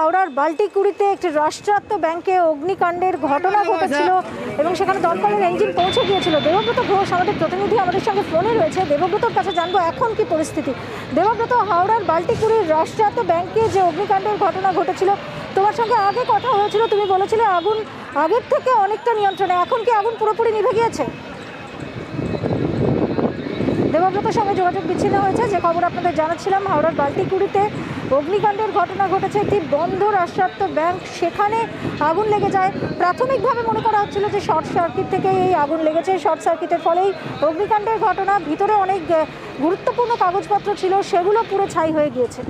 হাওড়ার বাল্টিকুড়িতে একটি রাষ্ট্রায়ত্ত ব্যাংকে অগ্নিকাণ্ডের ঘটনা ঘটেছিল এবং সেখানে দমকলের ইঞ্জিন পৌঁছে গিয়েছিল। দেবব্রত ঘোষ আমাদের প্রতিনিধি আমাদের সঙ্গে ফোনে রয়েছে। দেবব্রতর কাছে জানব এখন কি পরিস্থিতি। দেবব্রত হাওড়ার বাল্টিকুড়ির রাষ্ট্রায়ত্ত ব্যাংকে যে অগ্নিকাণ্ডের ঘটনা ঘটেছিল তোমার সঙ্গে আগে কথা হয়েছিল তুমি বলেছিলে আগুন আগের থেকে অনেকটা নিয়ন্ত্রণে। এখন কি আগুন পুরোপুরি নিভে গিয়েছে? দেবব্রতের সঙ্গে যোগাযোগ বিচ্ছিন্ন হয়েছে। যে খবর আপনাদের জানাচ্ছিলাম, হাওড়ার বালতিকুড়িতে অগ্নিকাণ্ডের ঘটনা ঘটেছে একটি বন্ধ রাষ্ট্রায়ত্ত ব্যাংক। সেখানে আগুন লেগে যায়। প্রাথমিকভাবে মনে করা হচ্ছিল যে শর্ট সার্কিট থেকে এই আগুন লেগেছে। শর্ট সার্কিটের ফলেই অগ্নিকাণ্ডের ঘটনা। ভিতরে অনেক গুরুত্বপূর্ণ কাগজপত্র ছিল। সেগুলো পুরো ছাই হয়ে গিয়েছে।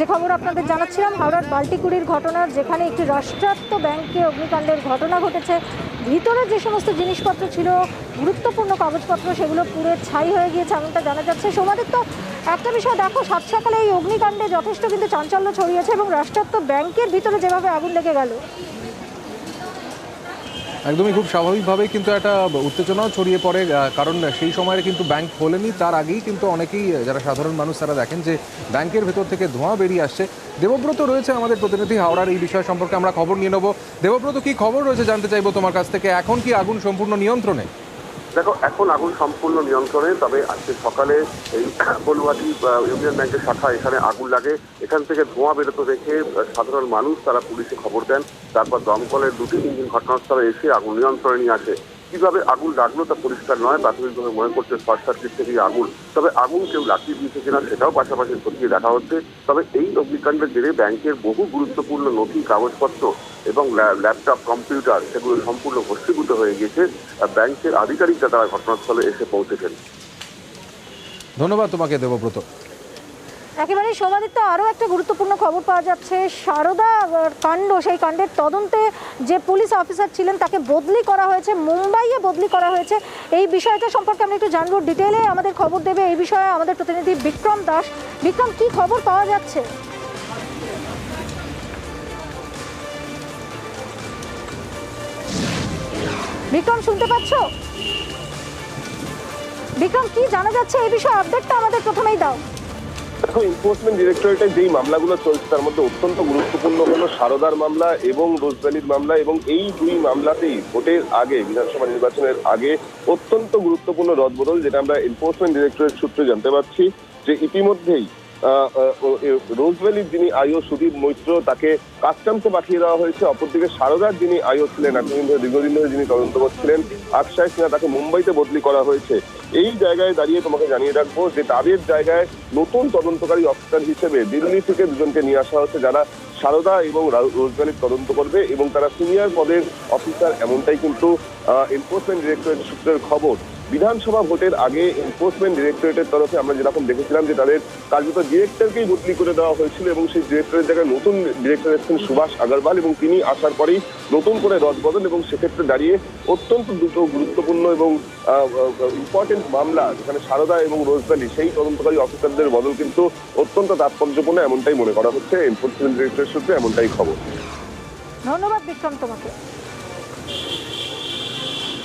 যে খবর আপনাদের জানাচ্ছিলাম, হাওড়ার বাল্টিকুড়ির ঘটনা যেখানে একটি রাষ্ট্রায়ত্ত ব্যাংকে অগ্নিকাণ্ডের ঘটনা ঘটেছে, ভিতরে যে সমস্ত জিনিসপত্র ছিল, গুরুত্বপূর্ণ কাগজপত্র, সেগুলো পুরে ছাই হয়ে গিয়েছে এমনটা জানা যাচ্ছে। সমাদের তো একটা বিষয় দেখো, সাত সকালে এই অগ্নিকাণ্ডে যথেষ্ট কিন্তু চাঞ্চল্য ছড়িয়েছে এবং রাষ্ট্রায়ত্ত ব্যাংকের ভিতরে যেভাবে আগুন লেগে গেল। একদমই খুব স্বাভাবিকভাবেই কিন্তু একটা উত্তেজনাও ছড়িয়ে পড়ে কারণ সেই সময়ে কিন্তু ব্যাংক খোলেনি। তার আগেই কিন্তু অনেকেই যারা সাধারণ মানুষ তারা দেখেন যে ব্যাংকের ভেতর থেকে ধোঁয়া বেরিয়ে আসছে। দেবব্রত রয়েছে আমাদের প্রতিনিধি হাওড়ার এই বিষয় সম্পর্কে আমরা খবর নিয়ে নেব। দেবব্রত, কি খবর রয়েছে জানতে চাইব তোমার কাছ থেকে? এখন কি আগুন সম্পূর্ণ নিয়ন্ত্রণে? দেখো, এখন আগুন সম্পূর্ণ নিয়ন্ত্রণে, তবে আজকে সকালে এই বলুয়াটি ইউনিয়ন ব্যাংকের শাখা এখানে আগুন লাগে। এখান থেকে ধোঁয়া বেরোতে দেখে সাধারণ মানুষ তারা পুলিশে খবর দেন। তারপর দমকলের দুটি ইঞ্জিন ঘটনাস্থলে এসে আগুন নিয়ন্ত্রণে নিয়ে আসে। কীভাবে আগুন লাগল তা পরিষ্কার নয়, প্রাথমিকভাবে মনে করছে শর্ট সার্কিট থেকে আগুন। তবে আগুন কেউ লাগিয়ে দিয়েছে কিনা সেটাও পাশাপাশি খতিয়ে দেখা হচ্ছে। তবে এই অগ্নিকাণ্ডের জেরে ব্যাংকের বহু গুরুত্বপূর্ণ নথি, কাগজপত্র এবং ল্যা- ল্যাপটপ, কম্পিউটার সেগুলো সম্পূর্ণ ভস্মীভূত হয়ে গিয়েছে। ব্যাংকের আধিকারিকরা তারা ঘটনাস্থলে এসে পৌঁছেছেন। ধন্যবাদ তোমাকে দেবব্রত। একেবারে সমাদিত্য, আরও একটা গুরুত্বপূর্ণ খবর পাওয়া যাচ্ছে। সারদা কাণ্ড, সেই কাণ্ডের তদন্তে যে পুলিশ অফিসার ছিলেন, তাকে বদলি করা হয়েছে, মুম্বাইয়ে বদলি করা হয়েছে। এই বিষয়টা সম্পর্কে আমরা একটু জানব ডিটেলে আমাদের খবর দেবে এই বিষয়ে আমাদের প্রতিনিধি বিক্রম দাস। বিক্রম, কি খবর পাওয়া যাচ্ছে? বিক্রম, শুনতে পাচ্ছ? বিক্রম, কি জানা যাচ্ছে? এই বিষয়ে আপডেটটা আমাদের প্রথমেই দাও। দেখো এনফোর্সমেন্ট ডিরেক্টরেটে যেই মামলাগুলো চলছে, তার মধ্যে অত্যন্ত গুরুত্বপূর্ণ হলো সারদার মামলা এবং রোজভ্যালির মামলা এবং এই দুই মামলাতেই ভোটের আগে, বিধানসভা নির্বাচনের আগে অত্যন্ত গুরুত্বপূর্ণ রদবদল, যেটা আমরা এনফোর্সমেন্ট ডিরেক্টরেট সূত্রে জানতে পারছি যে ইতিমধ্যেই রোজভ্যালির যিনি আইও সুদীপ মৈত্র, তাকে কাস্টমসে পাঠিয়ে দেওয়া হয়েছে। অপরদিকে সারদার যিনি আইও ছিলেন, এতদিন ধরে, দীর্ঘদিন ধরে যিনি তদন্ত করছিলেন আকশায় সিনহা, তাকে মুম্বাইতে বদলি করা হয়েছে। এই জায়গায় দাঁড়িয়ে তোমাকে জানিয়ে রাখব যে, তাদের জায়গায় নতুন তদন্তকারী অফিসার হিসেবে দিল্লি থেকে দুজনকে নিয়ে আসা হচ্ছে, যারা সারদা এবং রোজভ্যালির তদন্ত করবে এবং তারা সিনিয়র পদের অফিসার, এমনটাই কিন্তু এনফোর্সমেন্ট ডিরেক্টরেট সূত্রের খবর। বিধানসভা ভোটের আগে এনফোর্সমেন্ট ডিরেক্টরেটের তরফে আমরা যেরকম দেখেছিলাম যে তাদের কার্যত ডিরেক্টরকেই বদলি করে দেওয়া হয়েছিল এবং সেই ডিরেক্টরের জায়গায় নতুন ডিরেক্টর এসেছেন সুভাষ আগারওয়াল এবং তিনি আসার পরেই নতুন করে রদবদল এবং সেক্ষেত্রে দাঁড়িয়ে অত্যন্ত দুটো গুরুত্বপূর্ণ এবং ইম্পর্টেন্ট মামলা যেখানে সারদা এবং রোজভ্যালি সেই তদন্তকারী অফিসারদের বদল কিন্তু অত্যন্ত তাৎপর্যপূর্ণ এমনটাই মনে করা হচ্ছে এনফোর্সমেন্ট ডিরেক্টরের সূত্রে এমনটাই খবর। ধন্যবাদ, বিক্রম, তোমাকে।